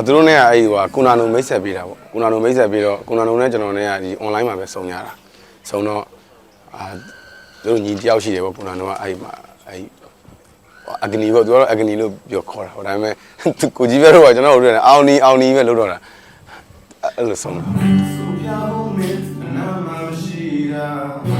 အဲသူတို့နဲ့ကအဲ့ဒီဟိုကုနာနုံမိတ်ဆက်ပေးတာပေါ့ကုနာနုံမိတ်ဆက်ပေးတော့ကုနာနုံနဲ့ကျွန်တော်နဲ့ကဒီ online မှာပဲစုံရတာစုံတော့အာသူတို့ညီတယောက်ရှိတယ်ပေါ့ကုနာနုံကအဲ့ဒီမှာအဲ့ဒီအဂနီပေါ့သူကတော့အဂနီလို့ပြောခေါ်တာဟိုဒါပေမဲ့သူကိုကြီးပဲတော့ကကျွန်တော်တို့ကအောင်းနီအောင်းနီပဲလုပ်တော့တာအဲ့လိုဆုံးတာဆိုပြဖို့မင်းနာမရှိတာပြန်တွေ့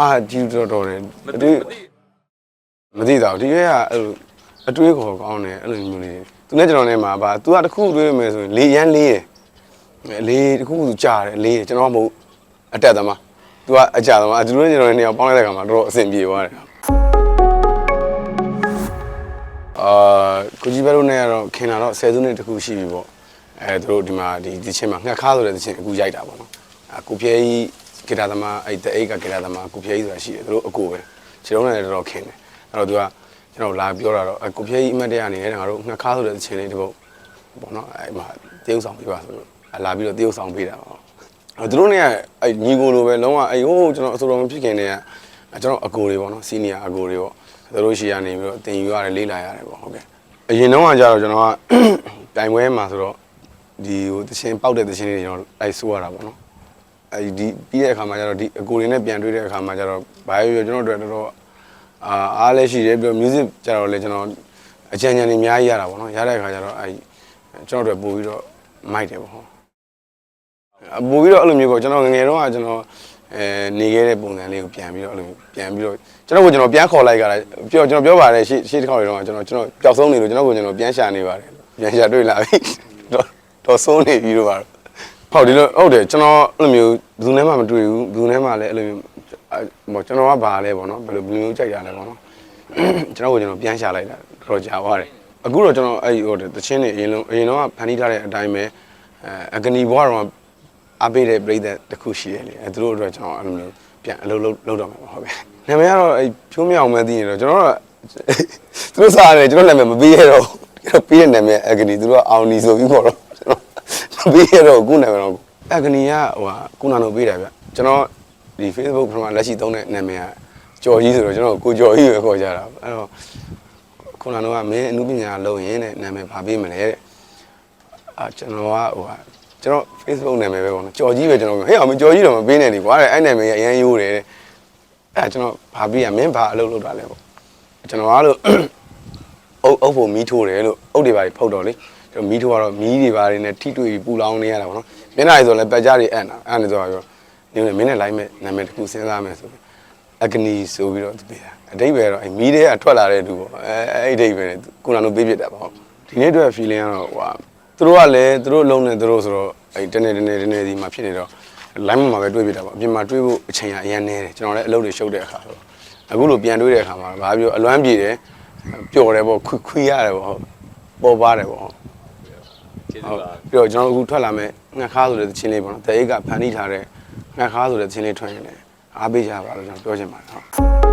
အာဒီတော်တော်တယ်ဒီမသိတော့ဒီကအဲ့လိုအတွေးခေါ်ကောင်းတယ်အဲ့လိုမျိုးလေးသူနဲ့ကျွန်တော်နဲ့မှာပါ तू ကတခုတွေးမယ်ဆိုရင်လေရမ်းလေးတယ်လေးတခုခုကြားတယ်လေးတယ်ကျွန်တော်ကမဟုတ်အတက်သမား तू ကအကြသမားသူတို့ကျွန်တော်နဲ့နေရာပေါင်းလိုက်တဲ့ခါမှာတော်တော်အဆင်ပြေသွားတယ်အာကိုကြီးဘဲတို့နဲ့ကတော့ခင်လာတော့ဆယ်စုနှစ်တခုရှိပြီပေါ့အဲသူတို့ဒီမှာဒီဒီချင်းမှာငှက်ခါဆိုတဲ့ဒီချင်းအခုရိုက်တာပေါ့နော်အကိုပြဲကြီး ဂီတာသမားအဲ့တအိတ်ကဂီတာသမားကိုဖြဲကြီးဆိုတာရှိတယ်သူတို့အကိုပဲခြေတုံးနဲ့တော်တော်ခင်တယ်အဲ့တော့သူကကျွန်တော်လာပြောတာတော့အကိုဖြဲကြီးအမတ်တရအနေနဲ့ငါတို့ငှက်ခါဆိုတဲ့အချိန်လေးတပုတ်ပေါ့နော်အဲ့မှာတေးဥဆောင်ပြပါဆိုလို့လာပြီးတော့တေးဥဆောင်ပေးတာပေါ့အဲ့သူတို့နဲ့အဲ့ညီကိုလိုပဲလုံးဝအဲ့ဟိုးကျွန်တော်အစိုးရမဖြစ်ခင်တည်းကကျွန်တော်အကိုတွေပေါ့နော်စီနီယာအကိုတွေပေါ့သူတို့ရှီယာနေပြီးတော့တင်ယူရတယ်လေ့လာရတယ်ပေါ့ဟုတ်ကဲ့အရင်တော့ကကြတော့ကျွန်တော်ကတိုင်ပွဲမှာဆိုတော့ဒီဟိုတခြင်းပောက်တဲ့တခြင်းတွေကျွန်တော်လိုက်ဆိုးရတာပေါ့နော် အဲဒီပြီးတဲ့အခါမှာကျတော့ဒီအကိုတွေနဲ့ပြန်တွေ့တဲ့အခါမှာကျတော့ဘာရောကျွန်တော်တို့တော်တော်အာအားလည်းရှိတယ်ပြီးတော့ music ကျတော့လည်းကျွန်တော်အကြံဉာဏ်တွေအများကြီးရတာပေါ့နော်ရတဲ့အခါကျတော့အဲကျွန်တော်တို့ပို့ပြီးတော့မိုက်တယ်ပေါ့ဟုတ်အပို့ပြီးတော့အဲ့လိုမျိုးပေါ့ကျွန်တော်ငယ်ငယ်တော့ကကျွန်တော်အဲနေခဲ့တဲ့ပုံစံလေးကိုပြန်ပြီးတော့အဲ့လိုပြန်ပြီးတော့ကျွန်တော်ကကျွန်တော်ပြန်ခေါ်လိုက်ကြတာပြောကျွန်တော်ပြောပါတယ်ရှေ့ရှေ့တစ်ခေါက်တွေတော့ကျွန်တော်ကျွန်တော်ပျောက်ဆုံးနေလို့ကျွန်တော်ကကျွန်တော်ပြန်ရှာနေပါတယ်ပြန်ရှာတွေ့လာပြီတော့တော့ဆုံးနေပြီတော့ပါ ဟုတ်ဒီလိုဟုတ်တယ်ကျွန်တော်အဲ့လိုမျိုးဘယ်သူနဲ့မှမတွေ့ဘူးဘယ်သူနဲ့မှလည်းအဲ့လိုမျိုးဟိုကျွန်တော်ကဘာလဲပေါ့နော်ဘယ်လိုဘယ်လိုမျိုးကြိုက်တာလဲပေါ့နော်ကျွန်တော်ကကျွန်တော်ပြန်ရှာလိုက်တာတော်ကြာသွားတယ်အခုတော့ကျွန်တော်အဲ့ဟိုတချင်းနေအရင်လုံးအရင်တော့ဖန်တီးထားတဲ့အတိုင်းပဲအဲအဂနီဘွားတော့အပေးတဲ့ပြည်သက်တစ်ခုရှိတယ်လေအဲသူတို့အတွက်ကျွန်တော်အဲ့လိုမျိုးပြန်အလုပ်လုပ်လုပ်တော့မှာပါဟုတ်ကဲ့နာမည်ကတော့အဲ့ဖြိုးမြောင်မဲသိနေတော့ကျွန်တော်ကသူတို့စားတယ်ကျွန်တော်နာမည်မပေးရတော့ကျွန်တော်ပေးတဲ့နာမည်အဂနီသူတို့ကအောင်နီဆိုပြီးခေါ်တော့ကျွန်တော်မ ပေးရတော့ခုနာမည်တော့အဂနီကဟိုဟာခုနာတော့ပေးတယ်ဗျကျွန်တော်ဒီ Facebook ပထမလက်ရှိသုံးတဲ့နာမည်ကကျော်ကြီးဆိုတော့ကျွန်တော်ကိုကျော်ကြီးပဲခေါ်ကြတာအဲ့တော့ခုနကတော့မင်းအမှုပညာလုပ်ရင်တဲ့နာမည်ဘာပေးမလဲတဲ့အာကျွန်တော်ကဟိုဟာကျွန်တော် Facebook နာမည်ပဲပေါ့နော်ကျော်ကြီးပဲကျွန်တော်ဟဲ့အောင်မကျော်ကြီးတော့မပေးနဲ့ဒီကွာတဲ့အဲ့နာမည်ကအရန်ရိုးတယ်တဲ့အဲ့ကျွန်တော်ဘာပေးရမင်းဘာအလုပ်လုပ်တာလဲပေါ့ကျွန်တော်ကလို့အုပ်အုပ်ဖို့မီးထိုးတယ်လို့အုပ်တွေပါဖုတ်တော့လေကျွန် တော်မီးထိုးကတော့မီးတွေပါတွေနဲ့ထိတွေ့ပြီးပူလောင်နေရတာပေါ့နော်မျက်နှာတွေဆိုလည်းပတ်ကြတွေအံ့တာအဲ့ဒါနေဆိုတော့နေနေမင်းနဲ့လိုက်မဲ့နာမည်တစ်ခုစဉ်းစားမယ်ဆိုပြီးအဂနီဆိုပြီးတော့သူပေးတာအတိတ်ပဲတော့အဲမီးတွေကထွက်လာတဲ့သူပေါ့အဲအဲ့အတိတ်ပဲနဲ့ကိုနာတို့ပေးပြစ်တာပေါ့ဒီနေ့အတွက် feeling ကတော့ဟိုဟာသူတို့ကလည်းသူတို့လုံးနေသူတို့ဆိုတော့အဲတနေ့တနေ့တနေ့ဒီမှာဖြစ်နေတော့ line မှာပဲတွေးပြတာပေါ့အပြင်မှာတွေးဖို့အချိန်ကအရင်နေတယ်ကျွန်တော်လည်းအလုပ်တွေရှုပ်တဲ့အခါဆိုတော့အခုလိုပြန်တွေးတဲ့အခါမှာဘာပြောအလွမ်းပြေတယ်ပျော်တယ်ပေါ့ခွခွေးရတယ်ပေါ့ဟုတ်ပေါ်ပါတယ်ပေါ့ဟုတ် ကျေးဇူးဟုတ်ပါပြီးတော့ကျွန်တော်အခုထွက်လာမဲ့ငှက်ခါဆိုတဲ့သချင်းလေးပေါ့နော်တအိတ်ကဖန်တီးထားတဲ့ငှက်ခါဆိုတဲ့သချင်းလေးထွက်ရင်လည်းအားပေးကြပါလို့ကျွန်တော်ပြောချင်ပါတယ်ဟုတ်